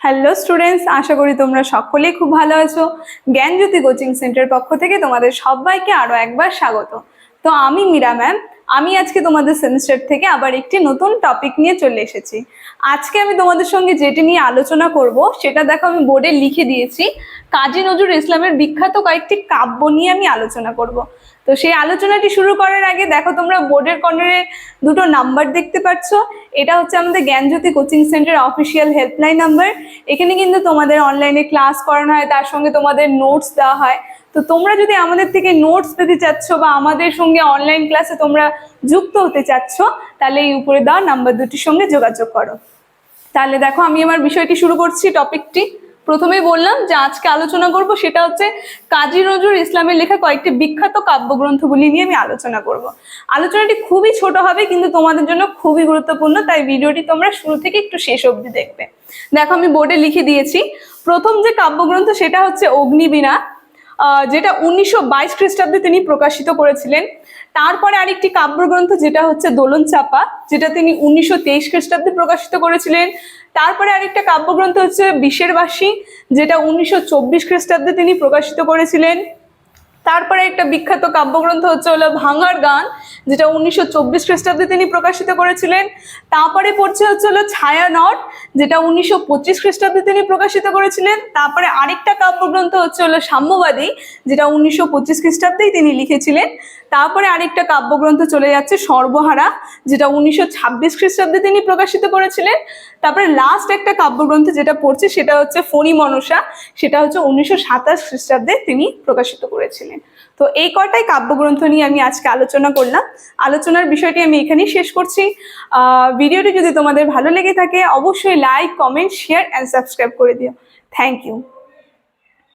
Hello students আশা করি তোমরা সকলেই খুব ভালো আছো। জ্ঞানজ্যোতি কোচিং সেন্টার পক্ষ থেকে তোমাদের সবাইকে আরও একবার স্বাগত। তো আমি মীরা ম্যাম, আমি আজকে তোমাদের সেমিস্টার থেকে আবার একটি নতুন টপিক নিয়ে চলে এসেছি। আজকে আমি তোমাদের সঙ্গে যেটি নিয়ে আলোচনা করব, সেটা দেখো আমি বোর্ডে লিখে দিয়েছি, কাজী নজরুল ইসলামের বিখ্যাত কয়েকটি কাব্য নিয়ে আমি আলোচনা করব। তো সেই আলোচনাটি শুরু করার আগে দেখো তোমরা বোর্ডের কর্নারে দুটো নাম্বার দেখতে পাচ্ছ। এটা হচ্ছে আমাদের Gyanjyoti coaching centre official helpline number. এখানে কিন্তু তোমাদের অনলাইনে ক্লাস করানো হয়, তার সঙ্গে তোমাদের নোটস দেওয়া হয়। তো তোমরা যদি আমাদের থেকে নোটস পেতে চাচ্ছ বা আমাদের সঙ্গে অনলাইন ক্লাসে তোমরা যুক্ত হতে চাচ্ছ, তাহলে এই উপরে দেওয়া নাম্বার দুটির সঙ্গে যোগাযোগ করো। তাহলে দেখো আমি আমার বিষয়টি শুরু করছি টপিকটি প্রথমেই বললাম যে আজকে আলোচনা করব সেটা হচ্ছে কাজী নজরুল ইসলামের লেখা কয়েকটি বিখ্যাত কাব্যগ্রন্থগুলি নিয়ে আমি আলোচনা করব। আলোচনাটি খুবই ছোট হবে, কিন্তু তোমাদের জন্য খুবই গুরুত্বপূর্ণ, তাই ভিডিওটি তোমরা শুরু থেকে একটু শেষ অবধি দেখবে। দেখো আমি বোর্ডে লিখে দিয়েছি, প্রথম যে কাব্যগ্রন্থ সেটা হচ্ছে অগ্নিবীণা যেটা উনিশশো বাইশ খ্রিস্টাব্দে তিনি প্রকাশিত করেছিলেন। তারপরে আরেকটি কাব্যগ্রন্থ যেটা হচ্ছে দোলন চাপা, যেটা তিনি উনিশশো তেইশ খ্রিস্টাব্দে প্রকাশিত করেছিলেন। তারপরে আরেকটা কাব্যগ্রন্থ হচ্ছে বিশের বাসী যেটা উনিশশো চব্বিশ খ্রিস্টাব্দে তিনি প্রকাশিত করেছিলেন। তারপরে একটা বিখ্যাত কাব্যগ্রন্থ হচ্ছে হলো ভাঙার গান, যেটা উনিশশো চব্বিশ খ্রিস্টাব্দে তিনি প্রকাশিত করেছিলেন। তারপরে পড়ছে হচ্ছে হলো ছায়ানট যেটা উনিশশো পঁচিশ খ্রিস্টাব্দে তিনি প্রকাশিত করেছিলেন, তারপরে আরেকটা কাব্যগ্রন্থ হচ্ছে হলো সাম্যবাদী, যেটা উনিশশো পঁচিশ খ্রিস্টাব্দেই তিনি লিখেছিলেন। তারপরে আরেকটা কাব্যগ্রন্থ চলে যাচ্ছে সর্বহারা, যেটা উনিশশো ছাব্বিশ খ্রিস্টাব্দে তিনি প্রকাশিত করেছিলেন। তারপরে লাস্ট একটা কাব্যগ্রন্থ যেটা পড়ছে, সেটা হচ্ছে ফণি মনসা, সেটা হচ্ছে উনিশশো সাতাশ খ্রিস্টাব্দে তিনি প্রকাশিত করেছিলেন। তো এই কটাই কাব্যগ্রন্থ নিয়ে আমি আজকে আলোচনা করলাম। আলোচনার বিষয়টি আমি এখানেই শেষ করছি। ভিডিওটি যদি তোমাদের ভালো লেগে থাকে, অবশ্যই like comment share and subscribe করে দিও। Thank you